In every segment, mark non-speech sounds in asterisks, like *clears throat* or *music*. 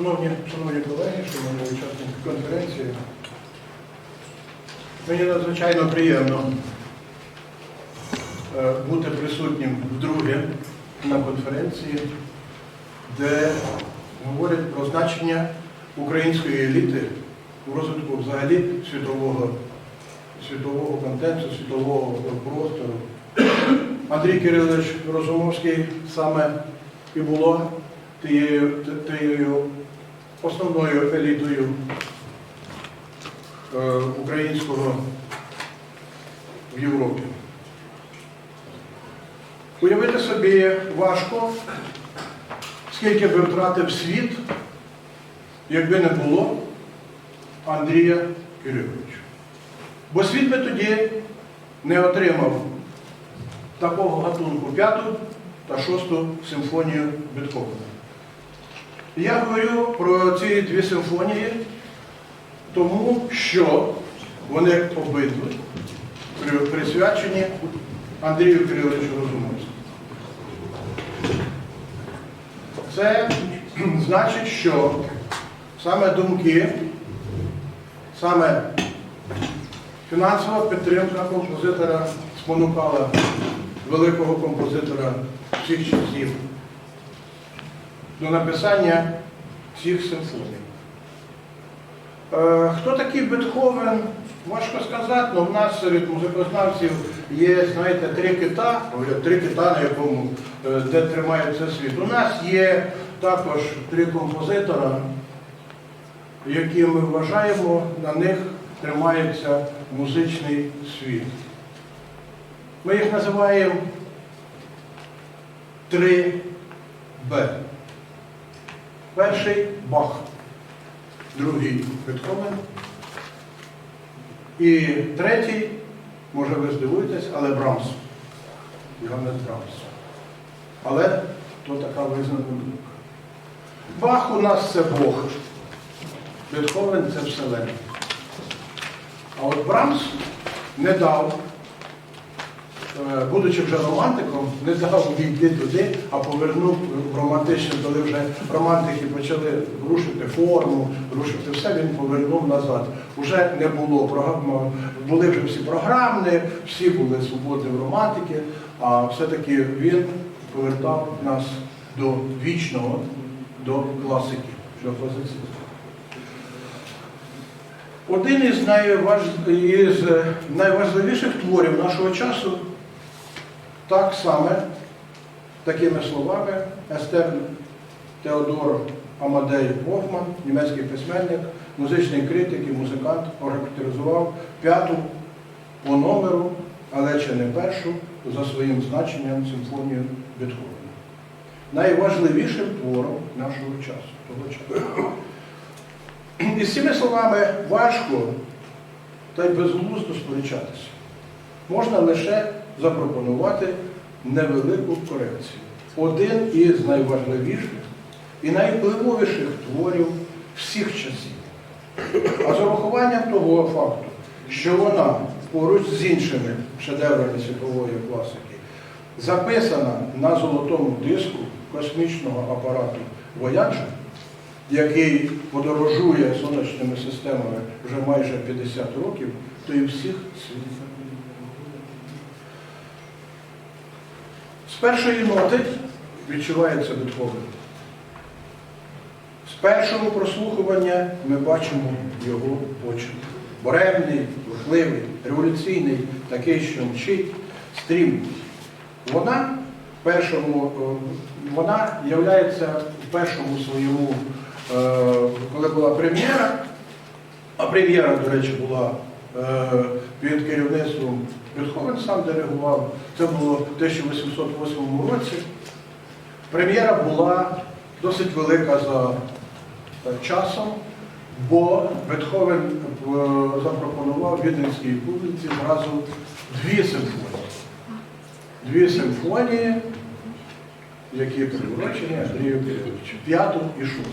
Шановні, шановні колеги, шановні учасники конференції, мені надзвичайно приємно е, бути присутнім вдруге на конференції, де говорять про значення української еліти у розвитку взагалі світового, світового контенту, світового простору. Андрій Кирилович Розумовський саме і було тією, тією основною елітою е, українського в Європі. Уявити собі важко, скільки би втратив світ, якби не було Андрія Кириловича. Бо світ би тоді не отримав такого гатунку п'яту та шосту симфонію Бетховена. Я говорю про ці дві симфонії, тому що вони обидві присвячені Андрію Кириловичу Розумовському. Це значить, що саме думки, саме фінансова підтримка композитора спонукала великого композитора всіх часів до написання цих симфоній. Е, Хто такий Бетховен? Важко сказати, але в нас серед музикознавців є, знаєте, три кита, три кита, на якому е, де тримається світ. У нас є також три композитора, які ми вважаємо, на них тримається музичний світ. Ми їх називаємо 3Б. Перший Бах, другий Бетховен. І третій, може ви здивуєтесь, але Брамс. Йоганнес Брамс. Але то така визнана думка. Бах у нас це Бог. Бетховен це Вселенна. А от Брамс не дав будучи вже романтиком, не дав війти туди, а повернув романтичне, коли вже романтики почали рушити форму, рушити все, він повернув назад. Уже не було програм, були вже всі програмні, всі були свободні романтики, а все-таки він повертав нас до вічного, до класики, до класицизму. Один із е, найважливіших творів нашого часу так саме, такими словами, Естер Теодор Амадей Гофман, німецький письменник, музичний критик і музикант, охарактеризував п'яту по номеру, але чи не першу, за своїм значенням симфонію Бетховена. Найважливішим твором нашого часу. Того часу. І з цими словами важко та й безглуздо сперечатися. Можна лише запропонувати невелику корекцію. Один із найважливіших і найвпливовіших творів всіх часів. А з урахуванням того факту, що вона поруч з іншими шедеврами світової класики записана на золотому диску космічного апарату Voyager, який подорожує сонячними системами вже майже 50 років, то і всіх світів. З першої ноти відчувається Бетховен. З першого прослухування ми бачимо його почерк. Буремний, бурхливий, революційний, такий, що мчить, стрімний. Вона в першому, е, вона являється в першому своєму, е, коли була прем'єра, а прем'єра, до речі, була е, під керівництвом Бетховен сам диригував. Це було в 1808 році. Прем'єра була досить велика за е, часом, бо Бетховен е, запропонував віденській публіці зразу дві симфонії. Дві симфонії, які приурочені п'яту і шосту.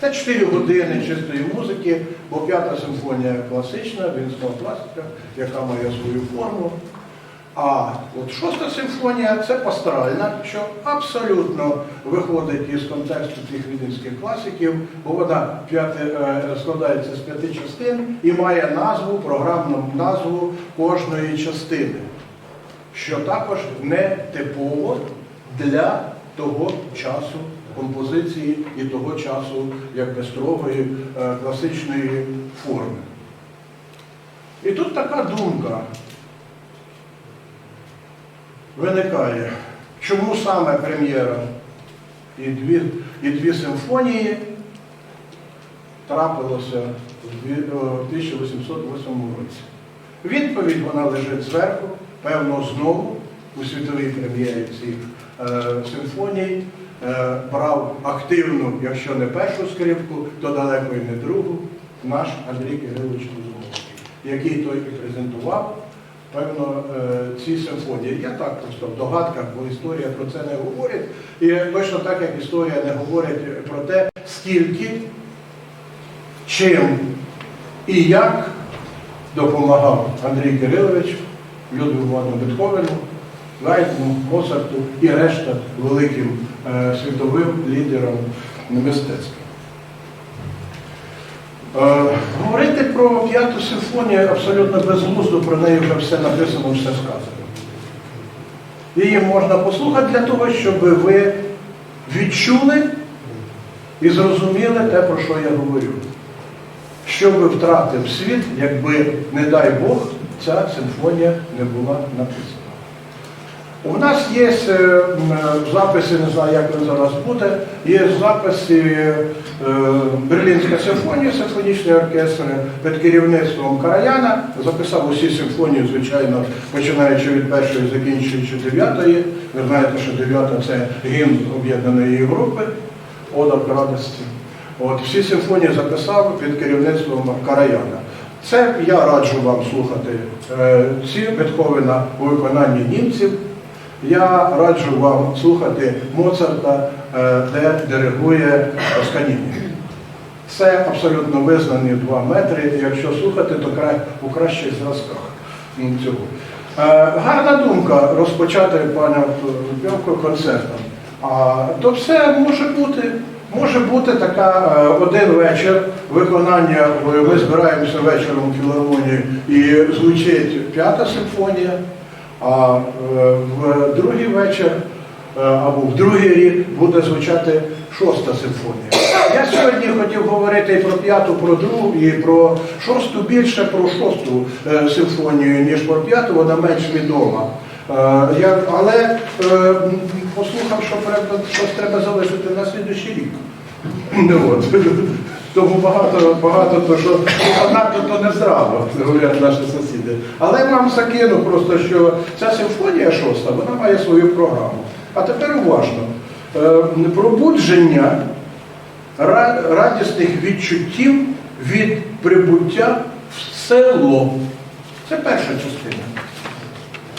Це 4 години чистої музики, бо п'ята симфонія класична, він класика, яка має свою форму. А от шоста симфонія це пасторальна, що абсолютно виходить із контексту тих віденських класиків, бо вона е, складається з п'яти частин і має назву, програмну назву кожної частини, що також не типово для того часу композиції і того часу якби строгої е, класичної форми. І тут така думка виникає, чому саме прем'єра і дві, і дві симфонії трапилося в дві- о, в 1808 році. Відповідь вона лежить зверху, певно, знову у світовій прем'єрі цих е, симфоній е, брав активну, якщо не першу скрипку, то далеко і не другу, наш Андрій Кирилович Кузьмовський, який той і презентував певно, е, ці симфонії. Я так просто в догадках, бо історія про це не говорить. І точно так, як історія не говорить про те, скільки, чим і як допомагав Андрій Кирилович Людвигу Івану Бетховену, Гайдну, Моцарту і решта великим е, світовим лідерам мистецтва. Е, Говорити про п'яту симфонію абсолютно безглуздо, про неї вже все написано, все сказано. Її можна послухати для того, щоб ви відчули і зрозуміли те, про що я говорю. Що би втратив світ, якби, не дай Бог, ця симфонія не була написана. У нас є е, записи, не знаю, як він зараз буде, є записи е, Берлінська симфонія, симфонічний оркестр під керівництвом Караяна. Записав усі симфонії, звичайно, починаючи від першої, закінчуючи дев'ятої. Ви знаєте, що дев'ята це гімн об'єднаної Європи, Ода в радості. От всі симфонії записав під керівництвом Караяна. Це я раджу вам слухати е, ці Бетховена у виконанні німців. Я раджу вам слухати Моцарта, е, де диригує Сканіні. Це абсолютно визнані два метри. Якщо слухати, то у кращих зразках цього. Е, Гарна думка розпочати паня Пьовко концертом. То все може бути. Може бути така е, один вечір виконання, ми збираємося вечором в філармонії і звучить п'ята симфонія, а е, в другий вечір е, або в другий рік буде звучати шоста симфонія. Я сьогодні хотів говорити і про п'яту, про другу, і про шосту більше про шосту е, симфонію, ніж про п'яту, вона менш відома. Але послухав, що треба, щось треба залишити на слідуючий рік. *clears throat* Ну, от. Тому багато, багато то, що багато то не здраво, говорять наші сусіди. Але вам закину просто, що ця симфонія шоста, вона має свою програму. А тепер уважно. Е, Пробудження радісних відчуттів від прибуття в село. Це перша частина.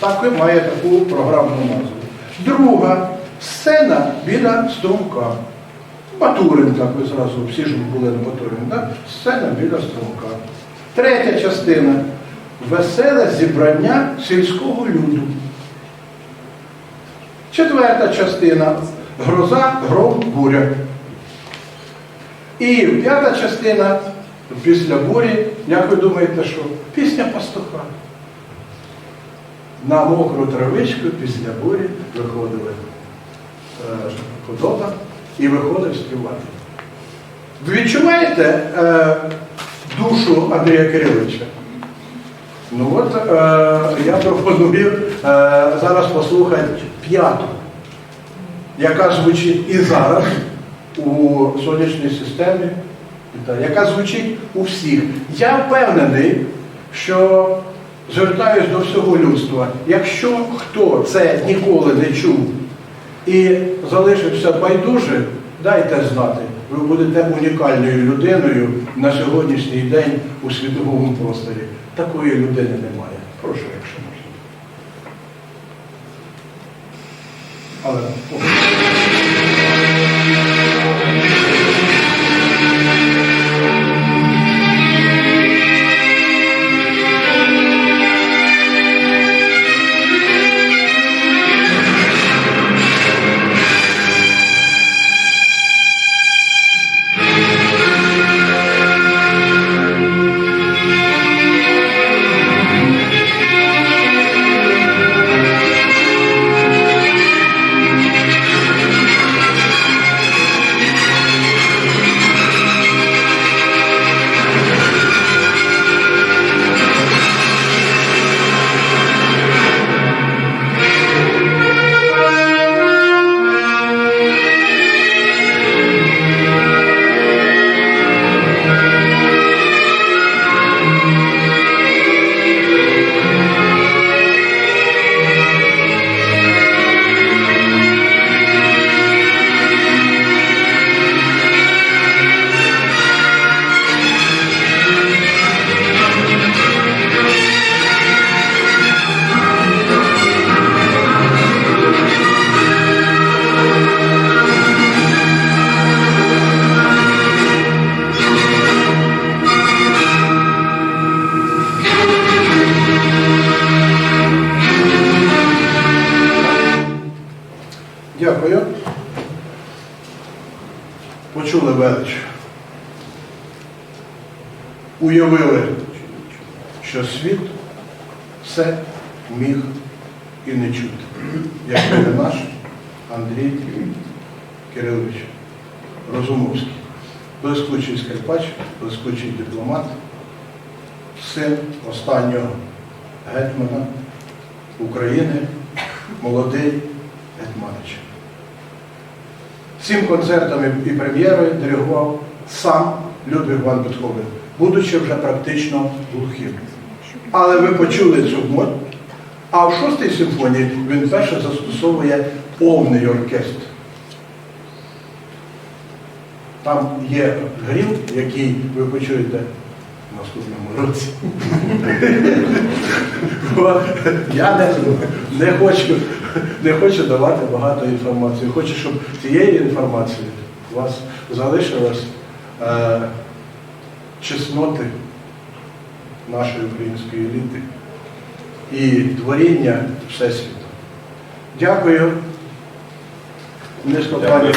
Так і має таку програмну назву. Друга сцена біля струмка. Батурин, так ви зразу, всі ж були на Батурин, так? Сцена біля струмка. Третя частина веселе зібрання сільського люду. Четверта частина гроза, гром, буря. І п'ята частина після бурі, як ви думаєте, що? Пісня пастуха. На мокру травичку після бурі виходили е, і виходив співати. Ви відчуваєте е, душу Андрія Кириловича? Ну от е, я пропоную е, зараз послухати п'яту, яка звучить і зараз у сонячній системі, яка звучить у всіх. Я впевнений, що звертаюсь до всього людства. Якщо хто це ніколи не чув і залишився байдуже, дайте знати. Ви будете унікальною людиною на сьогоднішній день у світовому просторі. Такої людини немає. Прошу, якщо можна. Але міг і не чути, як не наш Андрій Кирилович Розумовський, блискучий скрипач, блискучий дипломат, син останнього гетьмана України, молодий гетьманич. Цим концертом і прем'єрою диригував сам Людвиг Ван Бетховен, будучи вже практично глухим. Але ви почули цю мот, а в шостій симфонії він перше застосовує повний оркестр. Там є грім, який ви почуєте в наступному році. Я не, не, хочу, не хочу давати багато інформації. Хочу, щоб цієї інформації у вас залишилось е, чесноти нашої української еліти і творіння Всесвіту. Дякую. Низько пані.